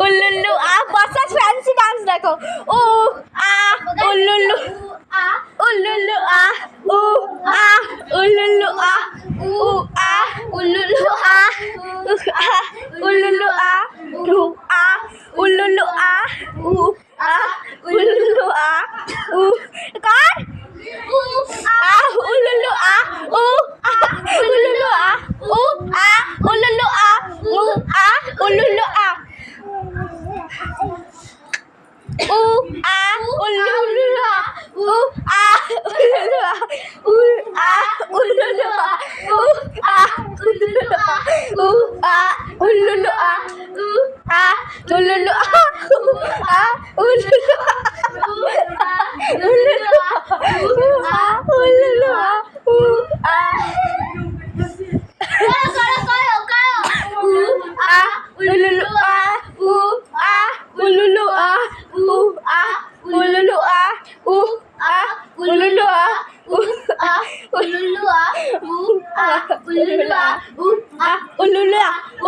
উল্লুল্লু, আ, বাসা, fancy dance দেখো। ও আ, উল্লুল্লু উল্লুল্লু, আ, উ, আ, উল্লুল্লু, আ, উ, আ, উল্লুল্লু, আ, উ, আ, উল্লুল্লু, আ উ আ, উল্লুল্লু, আ, উ, আ, উল্লুল্লু ululuwa, ul ah, ululuwa, u ah, ululuwa, u ah, ululuwa, u ah, ululuwa, u ah, ululuwa.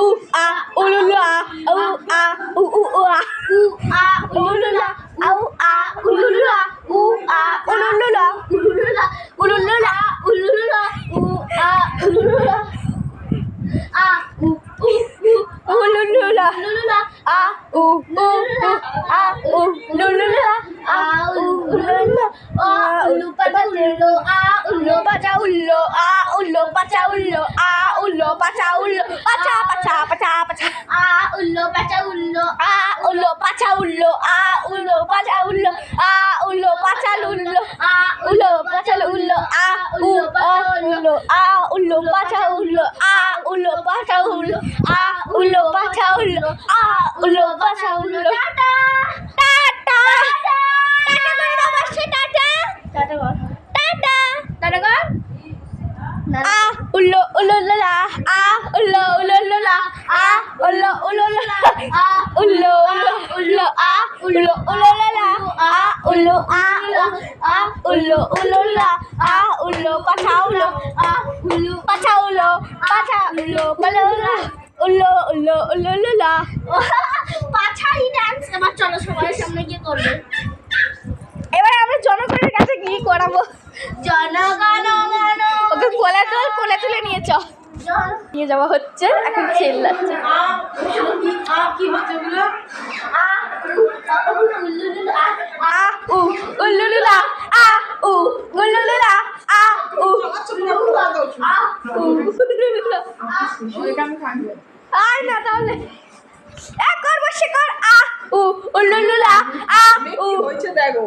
u a u lu lu a u a u u u a u a u lu lu la u a u lu lu la u a u lu lu la u lu lu la u lu lu la u lu lu la u a u lu lu la a u u u u lu lu la lu lu la a u u u a u lu lu la a u u lu la a u lu pa ta u lu a u lu pa ta u lu a u lu pa ta u lu a Ullu পাটা উল্লু পাটা পাটা পাটা পাটা আ উল্লু পাটা উল্লু আ উল্লু পাটা উল্লু আ উল্লু পাটা উল্লু আ উল্লু পাটা উল্লু আ উল্লু পাটা উল্লু আ উ আ উল্লু আ উল্লু পাটা উল্লু আ উল্লু পাটা উল্লু আ উল্লু পাটা উল্লু আ উল্লু পাটা উল্লু টাটা উলো লা আ উলো উলো লা আ উলো উলো লা আ উলো উলো উলো আ উলো উলো লা আ উলো আ আ উলো উলো লা আ উলো পাছা উলো আ উলো পাছা উলো পাছা উলো পালা উলো উলো উলো উলো লা পাছাই ডান্স আমার চলো সবাই সামনে গিয়ে করবে। আমরা জনগণের কাছে গিয়ে করাবো? জনগণ ওকে কোলে তুল কোলে তুলে নিয়ে চ। নিয়ে যাওয়া হচ্ছে এখন চেল্লাচ্ছে আ উ উল্লুলুলা আ উ উল্লুলুলা আ উ আ উ। আর না তাহলে। এ কর বসে কর। আ উ উল্লুলুলা আ উ। হয়েছে দেখো?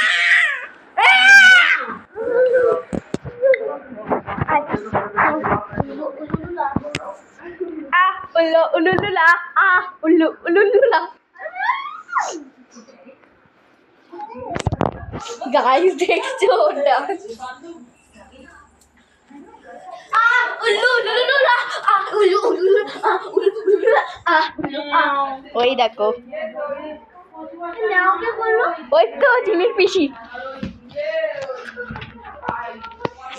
আ উল্লু আ ওই দেখো ওই তো ঝিমির পিসি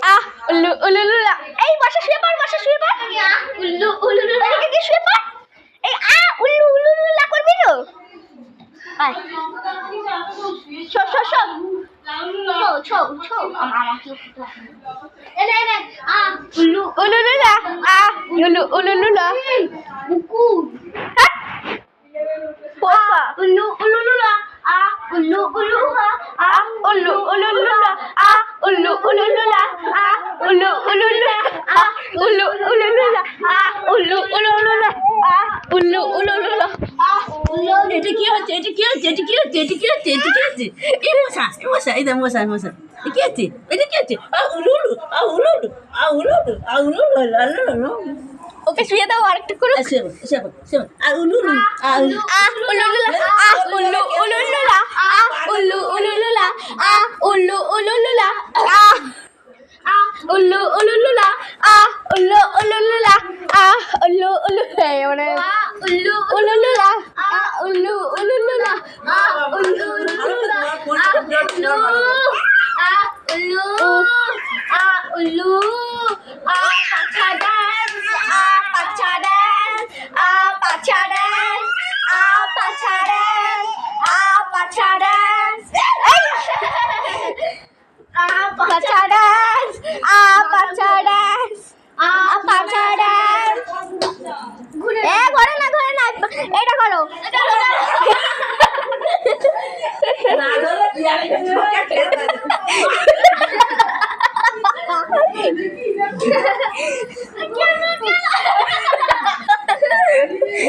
আহ উল্লু উল্লুলুলা এই বসে শুয়ে পড় বসে শুয়ে পড় উল্লু উল্লুলুলা কি শুয়ে পড় এই আ উল্লু উল্লুলুলা করবি তো আয় Trâu, trâu, trâu. Ông ông kêu phụ Đây đây đây. À, ulu. Ulu lula. À, ulu ulu lula. Buku. Hah? Papa. Ulu ulu lula. À, ulu ulu lula. À, ulu ulu lula. À, উলু উলু লুলা আ উলু উলু লুলা আ উলু উলু লুলা আ উলু উলু লুলা আ উলু উলু লুলা আ উলু এটা কি হচ্ছে এটা কি হচ্ছে এটা কি হচ্ছে এটা কি হচ্ছে এটা কি হচ্ছে এই মশা এই মশা এই দা মশা মশা কি হচ্ছে এটা কি হচ্ছে আ উলু উলু আ উলু উলু আ উলু উলু আ উলু উলু ওকে শুয়ে দাও আরেকটু করো সেবা সেবা সেবা আ উলুলু আ উলু আ উল্লুলুলা আ উল্লু উল্লুলুলা আ উল্লু উল্লুলুলা আ উল্লু উল্লুলুলা আ আ উল্লু উলুলুলা আ উল্লু উলুলুলা আ উল্লু উলু এই মানে উল্লু উলুলুলা আ উল্লু উলুলুলা আ উল্লু উলুলুলা আ উল্লু আ উল্লু আ উল্লু আ পাছা ডান্স আ পাছা ডান্স আ পাছা ডান্স আ পাছা ডান্স আ পাছা ডান্স পাছা ডান্স আ পাছা ডান্স আ পাছা ডান্স এ, ঘরে না ঘরে না, এটা করো।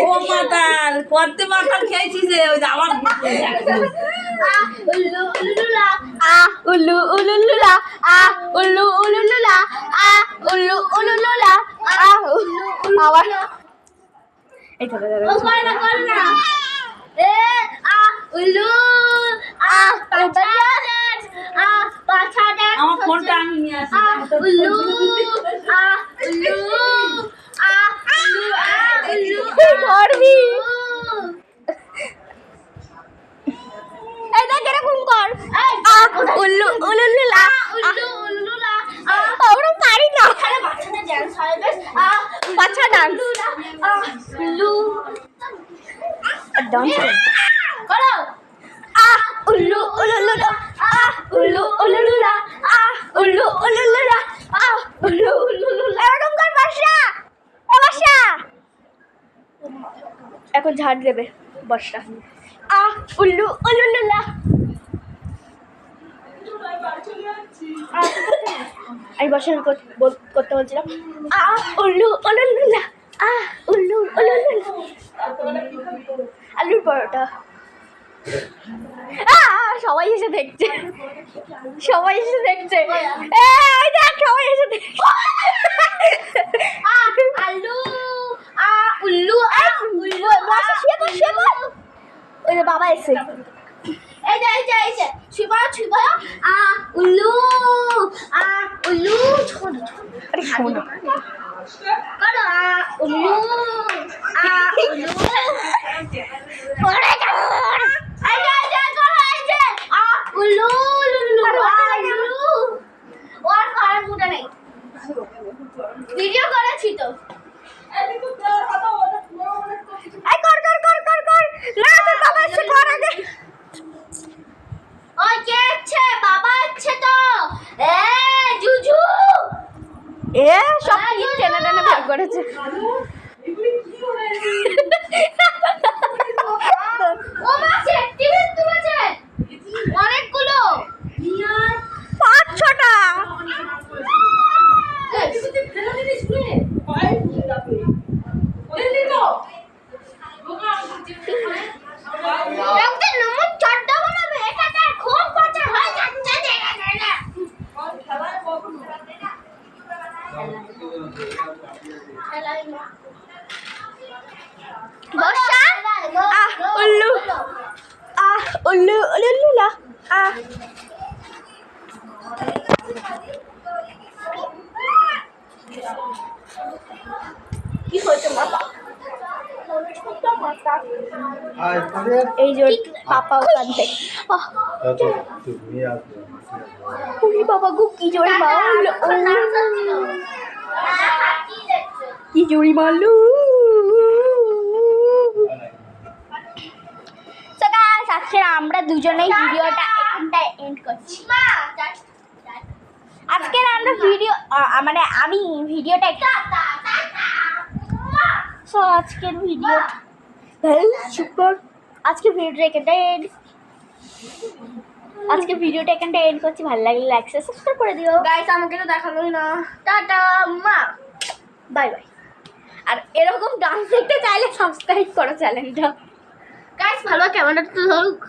ও মাতাল করতে মাতাল খেয়েছিস আমার আ উল্লু উলুলুলা আ উল্লু উলুলুলা আ উল্লু উলুলুলা আ আবার করে না করবি এই দেখ এরকম কর আ উল্লু উলুলুলা উল্লু উলুলুলা আ ওরা পারি না এখানে বাচ্চাদের ডান্স হয় বেশ আ বাচ্চা ডান্স আ উল্লু ডান্স করো আ উল্লু উলুলুলা আ উল্লু উলুলুলা আ উল্লু উলুলুলা আ উল্লু উলুলুলা এরকম কর বর্ষা এ বর্ষা এখন ঝাড় দেবে বর্ষা আ উল্লু উলুলুলা আমি বর্ষার কর- করতে বলছিলাম। আ উল্লু উলুলুলা আ উল্লু উলুলুলা আলুর পরোটা। সবাই এসে দেখছে। সবাই এসে দেখছে। এই দেখ সবাই এসে দেখছে। আলু আ উল্লু আ উল্লু। বসে শুয়ে পড় শুয়ে পড়। ওই বাবা এসে। এই যে এই যে এই যে শুয়ে পড়ো শুয়ে পড়ো। আ উল্লু আ উল্লু ছোট আরে শোনো করো আ উল্লু আ উল্লু পড়ে যাও এই যে এই যে করো এই যে আ উল্লু উল্লু আ উল্লু ওর করার মুডে নেই ভিডিও করেছি তো এই কর কর কর কর কর না তোর বাবা এসে কর আগে ওই কে আছে বাবা আছে তো এ জুজু এ সব কি টেনে টেনে বের করেছে ও মা সেফটি বেল্ট তুলেছে অনেকগুলো পাঁচ ছটা একটা নমক চট্টা বানাবে এখানে খুব বাচ্চা হয়ে যাচ্ছে বর্ষা আহ উল্লু আহ উল্লু উল্লুলা আহ কি হয়েছে মাথা আর পরে এই যে পাপা ওখান থেকে আহ, যত তুমি আসবে উরি বাবা গো কি জোরে মারলো কি জোরে মারলো আজকে আমরা দুজনেই ভিডিওটা এখানটায় এন্ড করছি। আজকের আমরা ভিডিও মানে আমি ভিডিওটা সো আজকের ভিডিও চুপ কর আজকে ভিডিওটা এখানটায় আজকে ভিডিওটা এখানটা এন্ড করছি। ভালো লাগলে লাইক সাবস্ক্রাইব করে দিও। গাইস আমাকে তো দেখালোই না। টাটা মা। বাই বাই আর এরকম ডান্স দেখতে চাইলে সাবস্ক্রাইব করো চ্যানেলটা গাইস ভালো ক্যামেরাটা তো ধরুক